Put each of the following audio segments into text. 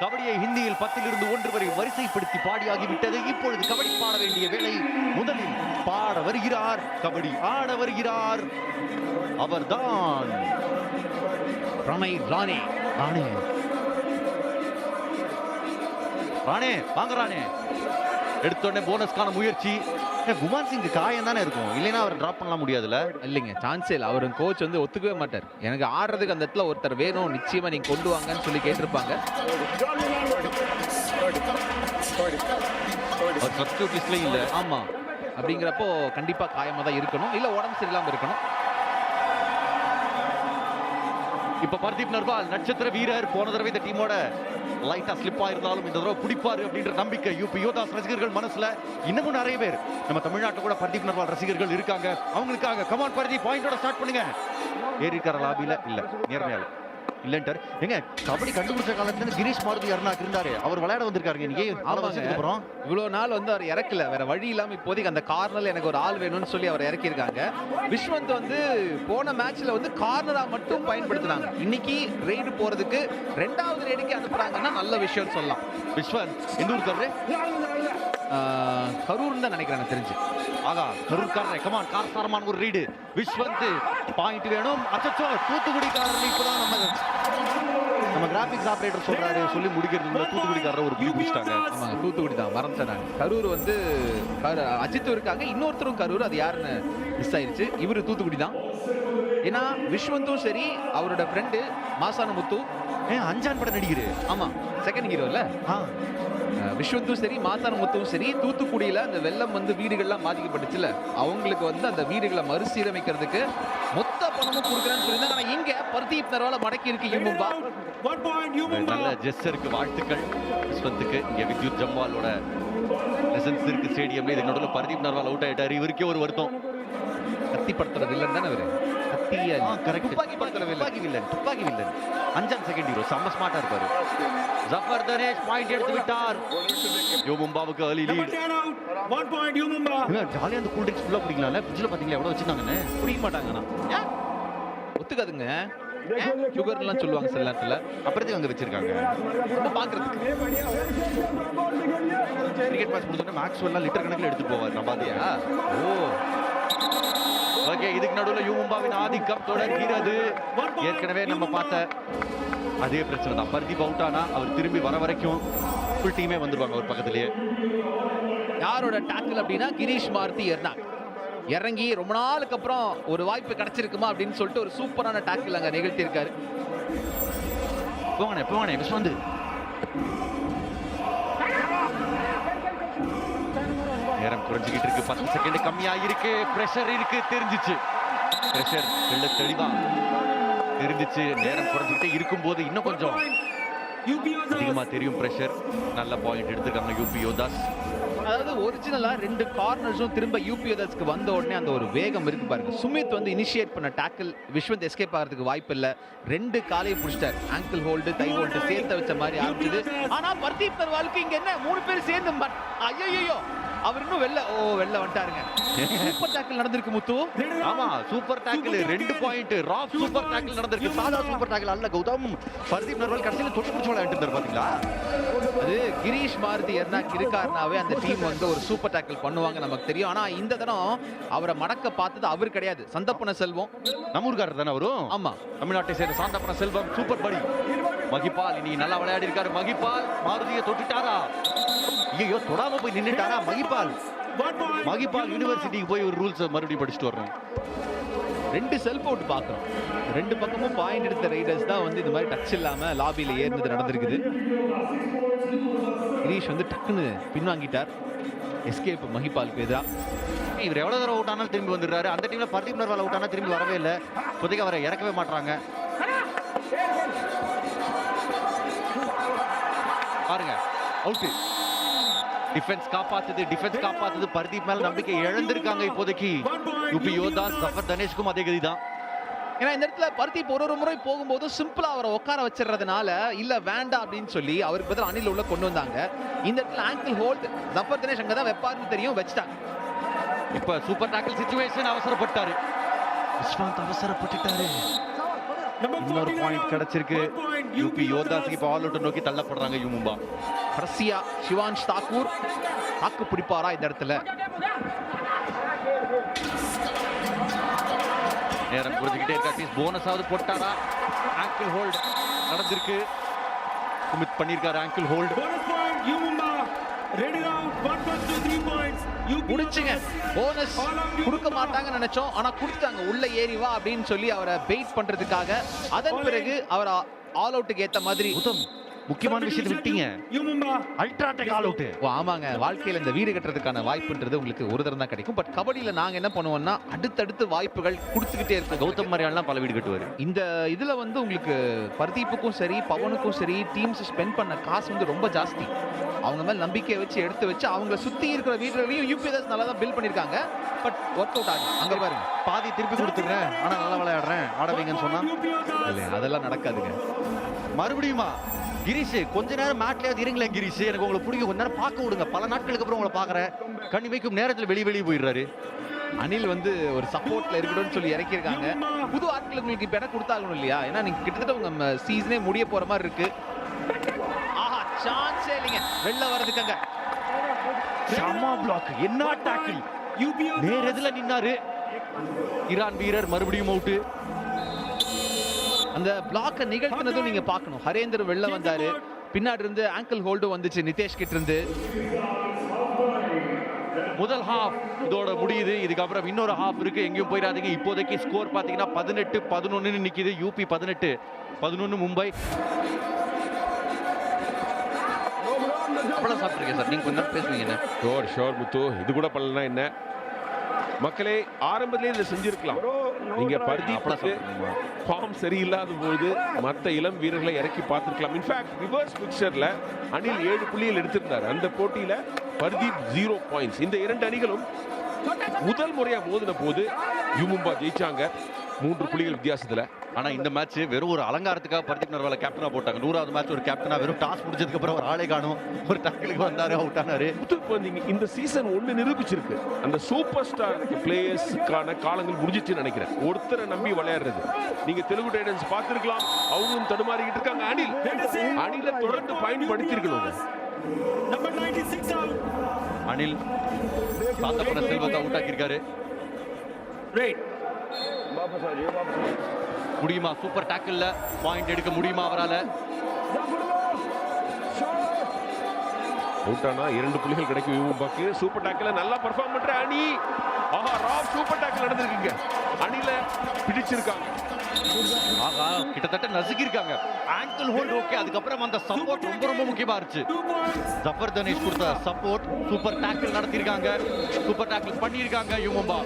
கபடியை ஹிந்தியில் பத்திலிருந்து ஒன்று வரை வரிசைப்படுத்தி பாடியாகிவிட்டது. இப்பொழுது கபடி பாட வேண்டிய வேலை முதலில் பாட வருகிறார் கபடி ஆட வருகிறார். அவர்தான் பிரணய் ராணே ராணே. ராணே வாங்க ராணே. எடுத்தோடனே போனஸ்க்கான முயற்சி. ஏ, குமார் சிங் காயம் தானே இருக்கும்? இல்லைன்னா அவர் டிராப் பண்ணலாம் முடியாதுல்ல? இல்லைங்க சான்ஸே இல்லை. அவர் கோச் வந்து ஒத்துக்கவே மாட்டார். எனக்கு ஆடுறதுக்கு அந்த இடத்துல ஒருத்தர் வேணும் நிச்சயமா நீங்க கொண்டு வாங்கன்னு சொல்லி கேட்டிருப்பாங்க. சப்ஸ்டியூட் லிஸ்ட்லயும் இல்ல? ஆமா. அப்படிங்கிறப்போ கண்டிப்பா காயமா தான் இருக்கணும். இல்ல உடம்பு சரியில்லாம இருக்கணும். இப்ப பர்தீப் நர்வால் நட்சத்திர வீரர். போன தடவை இந்த டீமோட லைட்டா ஸ்லிப் ஆயிருந்தாலும் இந்த தடவை பிடிப்பாரு அப்படின்ற நம்பிக்கை யூபி யோதாஸ் ரசிகர்கள் மனசுல இன்னமும் நிறைய பேர். நம்ம தமிழ்நாட்டுல கூட பர்தீப் நர்வால் ரசிகர்கள் இருக்காங்க. அவங்களுக்காக கமான் பர்தீப் பாயிண்டோட ஸ்டார்ட் பண்ணுங்க. ஏறி லாபியில இல்ல நேர்மையால. இல்லன்ட்டார். எங்க கபடி கண்டுபிடிச்ச காலத்துல கிரீஷ் மாருதி அருணாக்கு இருந்தாரு. அவர் விளையாட வந்திருக்காருங்க. நீங்க. வருஷத்துக்கு அப்புறம் இவ்வளவு நாள் வந்து அவர் இறக்கல. வேற வழி இல்லாம இப்போதைக்கு அந்த கார்னர்ல எனக்கு ஒரு ஆள் வேணும்னு சொல்லி அவர் இறக்கியிருக்காங்க. விஸ்வந்த் வந்து போன மேட்ச்ல வந்து கார்னரா மட்டும் பயன்படுத்தினாங்க. இன்னைக்கு ரெய்டு போறதுக்கு ரெண்டாவது ரெய்டுக்கு அனுப்புறாங்கன்னா நல்ல விஷயம்னு சொல்லலாம். விஸ்வந்த் எந்த ஆஹ், கரூர்னு தான் நினைக்கிறேன் தெரிஞ்சு. ஆகா. கரூர்காரரே கமான் காரசாரமான ஒரு ரீடு. விஸ்வந்த் பாயிண்ட் வேணும். அச்சச்சோ தூத்துக்குடிக்காரர் இப்பதான் நம்ம நம்ம கிராபிக்ஸ் ஆபரேட்டர் சொல்றாரு. சொல்லி முடிக்கிறதுக்குள்ள தூத்துக்குடிக்காரர் ஒரு பிடி பிடிச்சிட்டாங்க ஆமாங்க தூத்துக்குடி தான் மறந்துட்டேன் நான். கரூர் வந்து கரு- அஜித்தும் இருக்காங்க. இன்னொருத்தரும் கரூர். அது யாருன்னு மிஸ் ஆயிருச்சு. இவரு தூத்துக்குடி தான் ஏன்னா விஸ்வந்தும் சரி அவரோட ஃப்ரெண்டு மாசான முத்து ஏன் அஞ்சான் பட நடிகரு ஆமா. செகண்ட் ஹீரோல ஆ. விஸ்வத்தும் சரி மாசான முத்தும் சரி தூத்துக்குடியில் அந்த வெள்ளம் வந்து வீடுகள்லாம் பாதிக்கப்பட்டுச்சுல அவங்களுக்கு வந்து அந்த வீடுகளை மறுசீரமைக்கிறதுக்கு மொத்த பணமும் கொடுக்குறேன்னு சொல்லி ஆனா இங்க பர்தீப் நர்வால மடக்கி இருக்கு யூமும்பா நல்ல ஜெஸ்டருக்கு வாழ்த்துக்கள். விஸ்வத்துக்கு இங்க வித்யுத் ஜம்வாலோட பிரசன்ஸ் இருக்கு ஸ்டேடியம்ல இது நடுவில் பர்தீப் நர்வால் அவுட் ஆயிட்டாரு. இவருக்கே ஒரு வருத்தம். கத்திப்படுத்துறது இல்லைன்னு தானே அவரு? கத்தியா ஆ, correct. Thuppakki villain. Thuppakki villain Thuppakki villain Anjaan second hero செம்ம ஸ்மார்ட்டா இருப்பாரு. ஜஃபர் தனேஷ் பாயிண்ட் எடுத்து விட்டார். யோ மும்பாவுக்கு Number lead 10 out. One point, you Mumba. ஜாலியா அந்த கூல் ட்ரிங்க்ஸ் ஃபுல்லா குடிக்கலாம்ல? ஃப்ரிட்ஜ்ல பாத்தீங்களா எவ்வளவு வச்சிருந்தாங்கன்னு? புரிய மாட்டாங்கண்ணா. ஒத்துக்காதுங்க. சுகர்லாம் சொல்லுவாங்க சில நேரத்துல. அப்புறத்தையும் அங்க வச்சிருக்காங்க. நம்ம பாக்குறதுக்கு. கிரிக்கெட் மேட்ச் முடிஞ்சோடனே மேக்ஸ்வெல்லாம் லிட்டர் கணக்கில் எடுத்து போவார் நம்ம பாத்தியா? ஓ. ஓகே இதுக்கு நடுவுல யூமும்பாவின் ஆதிக்கம் தொடர்கிறது. ஏற்கனவே நம்ம பார்த்த அதே பிரச்சனை தான். பர்தீப் அவுட் ஆனா அவர் திரும்பி வர வரைக்கும் ஃபுல் டீமே வந்துருவாங்க ஒரு பக்கத்துலயே. யாரோட டாக்கிள் அப்படின்னா கிரீஷ் மாருதி எர்னாக். இறங்கி ரொம்ப நாளுக்கு அப்புறம் ஒரு வாய்ப்பு கிடைச்சிருக்குமா அப்படின்னு சொல்லிட்டு ஒரு சூப்பரான டாக்கிள் அங்க நிகழ்த்தி இருக்காரு போங்கண்ணே போங்கண்ணே விஸ்வந்து. குறைஞ்சிக்கிட்டு இருக்கு. பத்து செகண்ட் கம்மியா இருக்கு பிரஷர் இருக்கு. தெரிஞ்சிச்சு. பிரஷர் தெள்ள தெளிவா தெரிஞ்சிச்சு. நேரம் குறைஞ்சிக்கிட்டே இருக்கும்போது இன்னும் கொஞ்சம் அதிகமா தெரியும் பிரஷர் நல்ல பாயிண்ட் எடுத்திருக்காங்க யூபி யோதாஸ் அதாவது ஒரிஜினலா ரெண்டு கார்னர்ஸும் திரும்ப யூபிஎஸ்க்கு வந்த உடனே அந்த ஒரு வேகம் இருக்கு பாருங்க. சுமித் வந்து இனிஷியேட் பண்ண டேக்கிள் விஸ்வந்த் எஸ்கேப் ஆகிறதுக்கு வாய்ப்பு இல்லை. ரெண்டு காலையை பிடிச்சிட்டார். ஆங்கிள் ஹோல்டு கை ஹோல்டு சேர்த்து வச்ச மாதிரி ஆரம்பிச்சது. ஆனா பர்தீப் நர்வாலுக்கு இங்க என்ன? மூணு பேர் சேர்ந்து ஐயோ அவர் இன்னும் வெளில ஓ வெளில வந்துட்டாருங்க. சூப்பர் டாக்கிள் நடந்திருக்கு முத்து. ஆமா சூப்பர் டாக்கிள் ரெண்டு பாயிண்ட் ராப் சூப்பர் டாக்கிள் நடந்திருக்கு. சாதா சூப்பர் டாக்கிள் அல்ல கௌதம். பர்தீப் நர்வால் கடைசியில் தொட்டு பிடிச்சு விளையாட்டு இருந்தார் பாத்தீங்களா? அது கிரீஷ் மாருதி எர்னாக் இருக்காருனாவே அந்த டீம் வந்து ஒரு சூப்பர் டாக்கிள் பண்ணுவாங்க நமக்கு தெரியும். ஆனா இந்த தரம் அவரை மடக்க பார்த்தது அவர் கிடையாது. சந்தப்பன செல்வம். நம்ம ஊருக்காரர் தானே வரும் ஆமா. தமிழ்நாட்டை சேர்ந்த சாந்தப்பன செல்வம் சூப்பர் படி மகிபால் இனி நல்லா விளையாடி இருக்காரு. மகிபால் மாருதியை தொட்டுட்டாரா? ஐயோ தொடாம போய் நின்னுட்டாரா? மகிபால். மகிபால் யூனிவர்சிட்டிக்கு போய் ஒரு ரூல்ஸ் மறுபடியும் படிச்சுட்டு வரணும் ரெண்டு செல்ஃப் அவுட் பார்க்குறோம். ரெண்டு பக்கமும் பாயிண்ட் எடுத்த ரைடர்ஸ் தான் வந்து இந்த மாதிரி டச் இல்லாமல் லாபியில் ஏறினது நடந்திருக்குது. கிரீஷ் வந்து டக்குன்னு பின்வாங்கிட்டார். எஸ்கேப் மஹிபாலுக்கு எதிராக இவர் எவ்வளோ தடவை அவுட் ஆனாலும் திரும்பி வந்துடுறாரு. அந்த டீமில் பர்டிகுலர் நர்வால் அவுட் ஆனால் திரும்பி வரவே இல்லை. இப்போதைக்கு அவரை இறக்கவே மாட்டாங்க பாருங்க. அவுட்டு டிஃபென்ஸ் காப்பாத்துது டிஃபென்ஸ் காப்பாத்துது. பர்தீப் மேல நம்பிக்கை இழந்திருக்காங்க இப்போதைக்கு. யூபி யோதாஸ் ஜஃபர் தனேஷ்க்கும் அதே கதி தான் ஏன்னா இந்த இடத்துல பர்தீப் ஒரு ஒரு முறை போகும்போது சிம்பிளா அவரை உட்கார வச்சிடுறதுனால இல்ல வேண்டாம் அப்படின்னு சொல்லி அவருக்கு பதில் அணில் உள்ள கொண்டு வந்தாங்க. இந்த இடத்துல ஆங்கிள் ஹோல்ட் ஜஃபர் தினேஷ் அங்க தான் வெப்பாருன்னு தெரியும் வச்சுட்டாங்க. இப்ப சூப்பர் டாக்கிள் சிச்சுவேஷன் அவசரப்பட்டாரு. விஸ்வாந்த் அவசரப்பட்டுட்டாரு. இன்னொரு 49 பாயிண்ட். கிடைச்சிருக்கு. யூபி யோதாஸ் இப்போ ஆல் அவுட் நோக்கி தள்ளப்படுறாங்க யூ கடைசியா சிவான்ஷ் தாக்கூர் தாக்கு பிடிப்பாரா இந்த இடத்துல? நேரம் குறைஞ்சிக்கிட்டே இருக்கா. அட்லீஸ்ட் போனஸாவது போட்டாரா? ஆங்கிள் ஹோல்ட் நடந்திருக்கு. சுமித் பண்ணியிருக்காரு ஆங்கிள் ஹோல்ட் முடிச்சுங்க. போனஸ் கொடுக்க மாட்டாங்கன்னு நினைச்சோம். ஆனா கொடுத்தாங்க உள்ள ஏறி வா அப்படின்னு சொல்லி அவரை பெயிட் பண்றதுக்காக. அதன் பிறகு அவர் ஆல் அவுட்டுக்கு ஏத்த மாதிரி முக்கியமான விஷயத்தை விட்டீங்க. அல்ட்ராடெக் ஆல் அவுட் ஓ ஆமாங்க. வாழ்க்கையில இந்த வீடு கட்டுறதுக்கான வாய்ப்புன்றது உங்களுக்கு ஒரு தரம் தான் கிடைக்கும். பட் கபடியில நாங்க என்ன பண்ணுவோம்னா அடுத்தடுத்து வாய்ப்புகள் கொடுத்துக்கிட்டே இருக்கோம். கௌதம் மாதிரியாலாம் பல வீடு கட்டுவாரு. இந்த இதுல வந்து உங்களுக்கு பர்தீப்புக்கும் சரி பவனுக்கும் சரி டீம்ஸ் ஸ்பெண்ட் பண்ண காசு வந்து ரொம்ப ஜாஸ்தி. அவங்க மேல நம்பிக்கையை வச்சு எடுத்து வச்சு அவங்கள சுத்தி இருக்கிற வீடுகளையும் யூபிஎஸ் நல்லா தான் பில்ட் பண்ணிருக்காங்க பட் ஒர்க் அவுட் ஆகுது அங்க பாருங்க. பாதி திருப்பி கொடுத்துறேன் ஆனா நல்லா விளையாடுறேன். ஆட வைங்கன்னு சொன்னா? UP Yodas. இல்ல அதெல்லாம் நடக்காதுங்க. மறுபடியுமா? கிரீஷ் கொஞ்ச நேரம் மேட்லயாவது இருங்களேன் கிரீஷ். எனக்கு உங்களை பிடிக்கும். கொஞ்ச நேரம் பார்க்க விடுங்க. பல நாட்களுக்கு அப்புறம் உங்களை பாக்குறேன் கண்ணி வைக்கும் நேரத்துல வெளியே வெளியே போயிடுறாரு. அனில் வந்து ஒரு சப்போர்ட்ல இருக்கணும்னு சொல்லி இறக்கியிருக்காங்க. புது ஆட்களுக்கு உங்களுக்கு இப்ப இடம் கொடுத்தாகணும் இல்லையா? ஏன்னா நீங்க கிட்டத்தட்ட உங்க சீசனே முடிய போற மாதிரி இருக்கு. ஆஹா சான்ஸே இல்லைங்க. வெளில வர்றதுக்காங்க. சமா பிளாக் என்ன Yodas. நேர் எதுல நின்னாரு. ஈரான் வீரர் மறுபடியும் அவுட்டு அந்த பிளாக்க நிகழ்த்தினதும் நீங்க பார்க்கணும். ஹரேந்தர் வெளில வந்தாரு. பின்னாடி இருந்து ஆங்கிள் ஹோல்டு வந்துச்சு நிதேஷ் கிட்ட இருந்து. முதல் ஹாஃப் இதோட முடியுது. இதுக்கப்புறம் இன்னொரு ஹாஃப் இருக்கு. எங்கேயும் போயிடாதீங்க. இப்போதைக்கு ஸ்கோர் பாத்தீங்கன்னா பதினெட்டு பதினொன்னு நிக்குது. யூபி பதினெட்டு பதினொன்னு மும்பை. அப்பளம் சாப்பிட்டுருக்கேன் சார். நீங்க கொஞ்ச நேரம் பேசுவீங்க என்ன? Sure sure Muthu. இது கூட பண்ணலனா என்ன? மக்களே ஆரம்பத்திலே இதை செஞ்சிருக்கலாம். நீங்க சாப்பிட்டுருக்கீங்களா? ஃபார்ம் சரியில்லாத போது மற்ற இளம் வீரர்களை இறக்கி பார்த்திருக்கலாம். இன்ஃபேக்ட் ரிவர்ஸ் பிக்சர்ல அணில் ஏழு புள்ளிகள் எடுத்திருந்தார். அந்த போட்டியில பர்தீப் ஜீரோ பாயிண்ட்ஸ் இந்த இரண்டு அணிகளும் முதல் முறையா மோதின போது யூமும்பா ஜெயிச்சாங்க. மூன்று புள்ளிகள் வித்தியாசத்துல. ஆனா இந்த மேட்ச் வெறும் ஒரு அலங்காரத்துக்காக பர்தீப் நர்வால கேப்டனா போட்டாங்க. நூறாவது மேட்ச் ஒரு கேப்டனா வெறும் டாஸ் முடிஞ்சதுக்கு அப்புறம் ஒரு ஆளே காணும். ஒரு டக்கிலுக்கு வந்தாரு அவுட் ஆனாரு. இந்த சீசன் ஒண்ணு நிரூபிச்சிருக்கு. அந்த சூப்பர் ஸ்டார் பிளேயர்ஸ்க்கான காலங்கள் முடிஞ்சிச்சுன்னு நினைக்கிறேன். ஒருத்தரை நம்பி விளையாடுறது. நீங்க தெலுங்கு டைட்டன்ஸ் பார்த்திருக்கலாம். அவங்களும் தடுமாறிக்கிட்டு இருக்காங்க. அணில் அணில தொடர்ந்து பயன்படுத்தியிருக்கணும் Number 96 out. அனில் சாத்தப்பன செல்வத்தை அவுட் ஆக்கியிருக்காரு. Right. முடியுமா? சூப்பர் டேக்கிள்ல பாயிண்ட் எடுக்க முடியுமா அவரால? அவுட் ஆனா இரண்டு புள்ளிகள் கிடைக்கும். யூமும்பாக்கு சூப்பர் டேக்கில் நல்லா பெர்ஃபார்ம் பண்ற அணி. ஆஹா ராப் சூப்பர் டேக்கில் நடந்திருக்குங்க. அணில பிடிச்சிருக்காங்க. ஆகா கிட்டத்தட்ட நசுக்கியிருக்காங்க. ஆங்கிள் ஹோல்ட் ஓகே அதுக்கப்புறம் அந்த சப்போர்ட் ரொம்ப ரொம்ப முக்கியமா இருந்துச்சு. ஜஃபர் தனேஷ் கொடுத்த சப்போர்ட் சூப்பர் டேக்கிள் நடத்தியிருக்காங்க. சூப்பர் டேக்கிள் பண்ணியிருக்காங்க யுமும்பா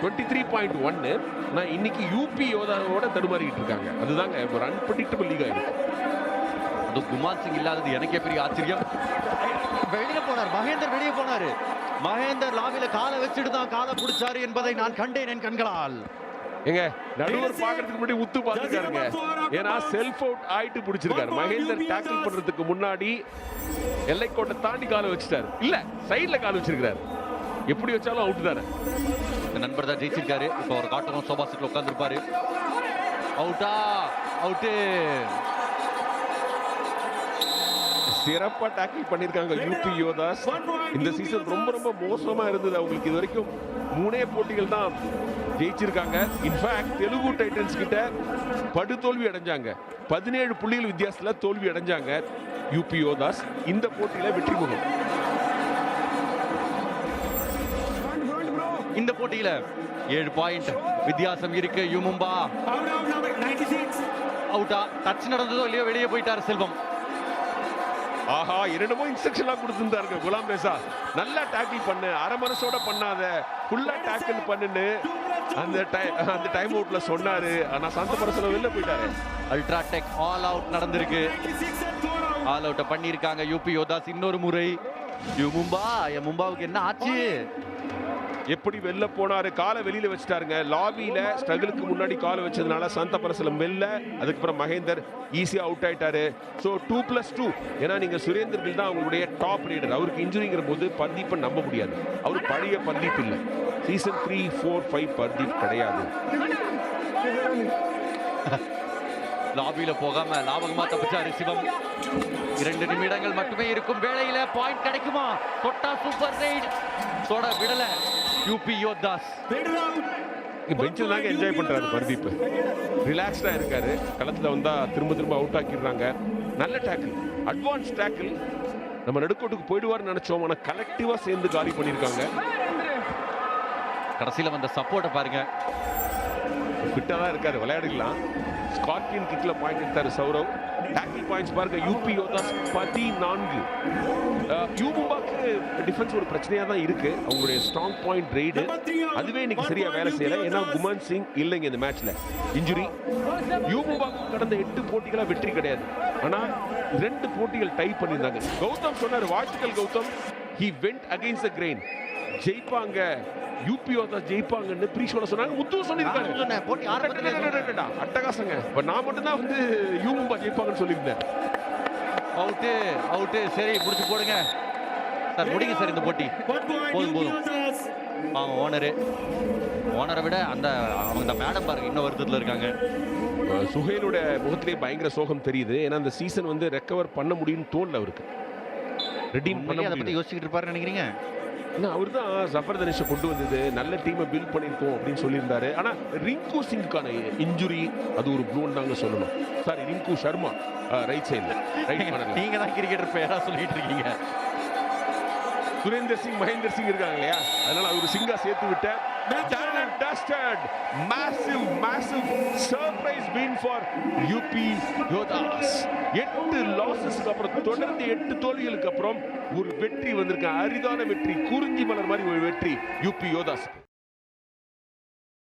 டுவெண்ட்டி த்ரீ பாயிண்ட் ஒன்னு நான் இன்னைக்கு யூபி யோதாவோட தடுமாறிக்கிட்டு இருக்காங்க. அதுதாங்க ஒரு அன்பிரடிக்டபிள் லீக் ஆயிருக்கு. அது குமான் சிங் இல்லாதது எனக்கே பெரிய ஆச்சரியம். வெளியே போனார். மகேந்தர் வெளியே போனாரு. மகேந்தர் லாவில காலை வச்சுட்டு தான் காலை பிடிச்சாரு என்பதை நான் கண்டேன் என் கண்களால். எங்க நடுவர் பாக்குறதுக்கு முன்னாடி உத்து பாத்துருக்காருங்க ஏன்னா செல்ஃப் அவுட் ஆயிட்டு பிடிச்சிருக்காரு. மகேந்தர் டேக்கிள் பண்றதுக்கு முன்னாடி எல்லைக்கோட்டை தாண்டி காலை வச்சுட்டாரு. இல்ல சைடுல கால் வச்சிருக்காரு எப்படி வச்சாலும் அவுட் தானே. நண்பர் தான் ஜெயிச்சிருக்காரு. இப்போ ஒரு காட்டணும். சோபா செட்ல உட்காந்துருப்பாரு அவுட்டா அவுட்டு சிறப்பா டேக்கிள் பண்ணிருக்காங்க யூபி யோதாஸ் இந்த சீசன் ரொம்ப ரொம்ப மோசமா இருந்தது அவங்களுக்கு. இது வரைக்கும் மூணே போட்டிகள் தான் ஜெயிச்சிருக்காங்க. இன்ஃபேக்ட் தெலுங்கு டைட்டன்ஸ் கிட்ட படு தோல்வி அடைஞ்சாங்க. பதினேழு புள்ளிகள் வித்தியாசத்தில் தோல்வி அடைஞ்சாங்க. யூபி யோதாஸ் இந்த போட்டியில் வெற்றி பெறும். இந்த போட்டியில ஏழு பாயிண்ட் வித்தியாசம் இருக்கு. யுமும்பா Out out number 96. அவுட்டா டச் நடந்ததோ இல்லையோ வெளியே போயிட்டாரு செல்வம். ஆஹா என்னென்னமோ இன்ஸ்ட்ரக்ஷன்லாம் கொடுத்துருந்தாருங்க குலாம் ரேசா. நல்லா டேக்கிள் பண்ணு. அரை மனசோட பண்ணாத. ஃபுல்லா டேக்கிள் பண்ணுன்னு அந்த டை- அந்த டைம் அவுட்ல சொன்னாரு. ஆனா சாந்த பரசல வெளில போயிட்டாரு. அல்ட்ராடெக் ஆல் அவுட் நடந்திருக்கு. 96 and four out. ஆல் அவுட்ட பண்ணியிருக்காங்க யூபி யோதாஸ் இன்னொரு முறை. யூ மும்பா என் மும்பாவுக்கு என்ன ஆச்சு? எப்படி வெளில போனாரு? காலை வெளியில வச்சுட்டாருங்க. லாபியில ஸ்ட்ரகிளுக்கு முன்னாடி காலை வச்சதுனால சந்த பரசலம் வெளில அதுக்கப்புறம் மகேந்தர் ஈஸியா அவுட் ஆயிட்டாரு. ஸோ டூ பிளஸ் டூ ஏன்னா நீங்க சுரேந்தர் தான் அவங்களுடைய டாப் ரீடர் அவருக்கு இன்ஜுரிங்கிற போது பந்தீப்பை நம்ப முடியாது. அவர் பழைய பந்தீப் இல்லை. சீசன் த்ரீ ஃபோர் ஃபைவ் பந்தீப் கிடையாது. லாபியில போகாம லாபகமா தப்பிச்சாரு சிவம். இரண்டு நிமிடங்கள் மட்டுமே இருக்கும் வேளையில. பாயிண்ட் கிடைக்குமா? தொட்டா சூப்பர் ரைட் தொட விடல. UP round. பெஞ்சில் தாங்க என்ஜாய் பண்றாரு பர்தீப். ரிலாக்ஸ்டா இருக்காரு. களத்துல வந்தா திரும்ப திரும்ப அவுட் ஆக்கிடுறாங்க. நல்ல டேக்கிள் அட்வான்ஸ் டேக்கிள் நம்ம நடுக்கோட்டுக்கு போயிடுவார்னு நினைச்சோம். ஆனா கலெக்டிவா சேர்ந்து காலி பண்ணிருக்காங்க. கடைசியில வந்த சப்போர்ட்டை பாருங்க. ஃபிட்டா தான் இருக்காரு. விளையாடிடலாம். ஸ்கார்பியன் கிக்ல பாயிண்ட் எடுத்தாரு சௌரவ். டேக்கிள் பாயிண்ட்ஸ் பாருங்க யூபி யோதாஸ் பதினான்கு. யூமுபாக்கு டிஃபென்ஸ் ஒரு பிரச்சனையா தான் இருக்கு. அவங்களுடைய ஸ்ட்ராங் பாயிண்ட் ரெய்டு அதுவே இன்னைக்கு சரியா வேலை செய்யல. ஏன்னா குமான் சிங் இல்லைங்க இந்த மேட்ச்ல இன்ஜுரி யூமுபாக்கு கடந்த எட்டு போட்டிகளா வெற்றி கிடையாது. ஆனா ரெண்டு போட்டிகள் டை பண்ணியிருந்தாங்க. கௌதம் சொன்னாரு வாழ்த்துக்கள் Gautham. He went against the grain ஜெயிப்பாங்க. யூபி யோதாஸ் ஜெயிப்பாங்கன்னு ப்ரீஷோல சொன்னாங்க. முத்து சொல்லியிருக்காரு. போட்டி அட்டகாசங்க. இப்ப நான் மட்டும் தான் வந்து யூமும்பா ஜெயிப்பாங்கன்னு சொல்லியிருந்தேன். அவுட்டு அவுட்டு சரி முடிச்சு போடுங்க. சார் முடிங்க சார் இந்த போட்டி. போதும், போதும். அவங்க ஓனரு ஓனரை விட அந்த அவங்க அந்த மேடம் பாருங்க இன்னும் வருத்தத்தில் இருக்காங்க. சுஹேலோட முகத்திலே பயங்கர சோகம் தெரியுது. ஏன்னா அந்த சீசன் வந்து ரெக்கவர் பண்ண முடியும்னு தோணல அவருக்கு. ரெடீம் பண்ண அதை பத்தி முடியல. யோசிச்சுட்டு இருப்பாருன்னு நினைக்கிறீங்க? அவர் தான் ஜஃபர் தனிஷை கொண்டு வந்தது. நல்ல டீமை பில்ட் பண்ணியிருக்கோம் அப்படின்னு சொல்லியிருந்தாரு. ஆனா ரிங்கு சிங்குக்கான இன்ஜுரி அது ஒரு ப்ளூன் தாங்க சொல்லணும். சாரி ரிங்கு சர்மா ரைட் சைடில் ரைட் நீங்க தான் கிரிக்கெட்டர் பேரா சொல்லிட்டு இருக்கீங்க. சுரேந்தர் சிங் மகேந்தர் சிங் இருக்காங்க இல்லையா அதனால அவர் சிங்கா சேர்த்து விட்ட Done and dusted. Massive, massive surprise win for UP Yodas. எட்டு லாசஸ்க்கு அப்புறம் தொடர்ந்து எட்டு தோல்விகளுக்கு அப்புறம் ஒரு வெற்றி வந்திருக்கு அரிதான வெற்றி குறிஞ்சி மலர் மாதிரி ஒரு வெற்றி யூபி யோதாஸ்